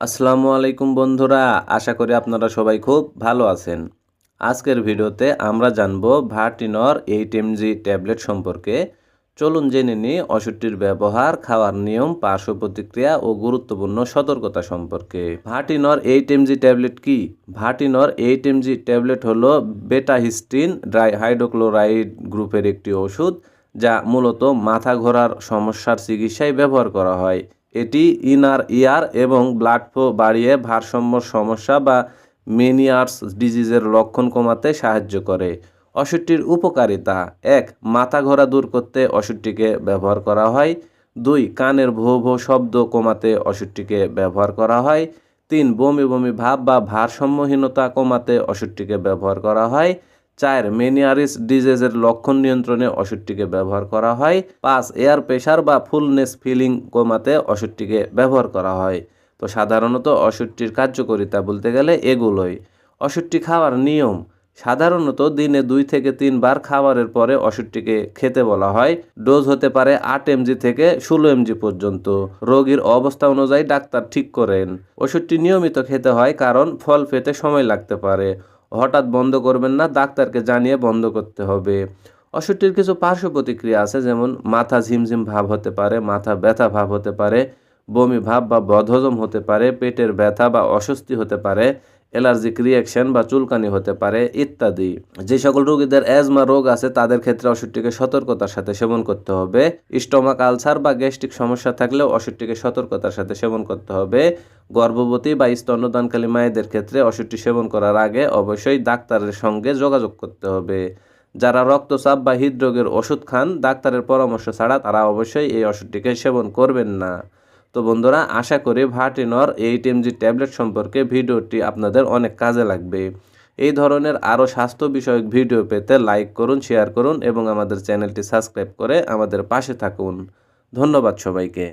আসসালামু আলাইকুম বন্ধুরা, আশা করি আপনারা সবাই খুব ভালো আছেন। আজকের ভিডিওতে আমরা জানব ভার্টিনর এইট এমজি ট্যাবলেট সম্পর্কে। চলুন জেনে নিই ওষুধটির ব্যবহার, খাওয়ার নিয়ম, পার্শ্ব প্রতিক্রিয়া ও গুরুত্বপূর্ণ সতর্কতা সম্পর্কে। ভার্টিনর এইট এমজি ট্যাবলেট কি? ভার্টিনর এইট এমজি ট্যাবলেট হলো বেটাহিস্টিন ড্রাই হাইড্রোক্লোরাইড গ্রুপের একটি ওষুধ, যা মূলত মাথা ঘোরার সমস্যার চিকিৎসায় ব্যবহার করা হয়। এটি ইনার ইয়ার এবং ব্লাড ফ্লো বাড়িয়ে ভারসাম্য সমস্যা বা মেনিয়ার্স ডিজিজের লক্ষণ কমাতে সাহায্য করে। ওষুধটির উপকারিতা। এক, মাথা ঘোরা দূর করতে ওষুধটিকে ব্যবহার করা হয়। দুই, কানের ভো ভো শব্দ কমাতে ওষুধটিকে ব্যবহার করা হয়। তিন, বমি বমি ভাব বা ভারসাম্যহীনতা কমাতে ওষুধটিকে ব্যবহার করা হয়। চার মেনিয়ারিস ডিজিজের লক্ষণ নিয়ন্ত্রণে ওষুধটিকে ব্যবহার করা হয়। পাঁচ, এয়ার প্রেশার বা ফুলনেস ফিলিং কমাতে ওষুধটিকে ব্যবহার করা হয়। তো সাধারণত ওষুধটির কার্যকারিতা বলতে গেলে এগুলোই। ওষুধটি খাওয়ার নিয়ম, সাধারণত দিনে দুই থেকে তিনবার খাবারের পরে ওষুধটিকে খেতে বলা হয়। ডোজ হতে পারে আট এমজি থেকে ষোলো এমজি পর্যন্ত। রোগীর অবস্থা অনুযায়ী ডাক্তার ঠিক করেন। ওষুধটি নিয়মিত খেতে হয় কারণ ফল পেতে সময় লাগতে পারে। হঠাৎ বন্ধ করবেন না, ডাক্তারকে জানিয়ে বন্ধ করতে হবে। ওষুধটির কিছু পার্শ্ব প্রতিক্রিয়া আছে, যেমন মাথা ঝিমঝিম ভাব হতে পারে, মাথা ব্যথা ভাব হতে পারে, বমি ভাব বা বদহজম হতে পারে, পেটের ব্যথা বা অস্বস্তি হতে পারে অ্যালার্জিক রিয়াকশন বা চুলকানি হতে পারে, ইত্যাদি। যে সকল রোগীদের অ্যাজমা রোগ আছে, তাদের ক্ষেত্রে ওষুধটিকে সতর্কতার সাথে সেবন করতে হবে। স্টোমাক আলসার বা গ্যাস্ট্রিক সমস্যা থাকলেও ওষুধটিকে সতর্কতার সাথে সেবন করতে হবে। গর্ভবতী বা স্তন্যদানকালী মায়েদের ক্ষেত্রে ওষুধটি সেবন করার আগে অবশ্যই ডাক্তারের সঙ্গে যোগাযোগ করতে হবে। যারা রক্তচাপ বা হৃদরোগের ওষুধ খান, ডাক্তারের পরামর্শ ছাড়া তারা অবশ্যই এই ওষুধটিকে সেবন করবেন না। তো বন্ধুরা, আশা করি ভার্টিনর এইট এমজি ট্যাবলেট সম্পর্কে ভিডিওটি আপনাদের অনেক কাজে লাগবে। এই ধরনের আরও স্বাস্থ্য বিষয়ক ভিডিও পেতে লাইক করুন, শেয়ার করুন এবং আমাদের চ্যানেলটি সাবস্ক্রাইব করে আমাদের পাশে থাকুন। ধন্যবাদ সবাইকে।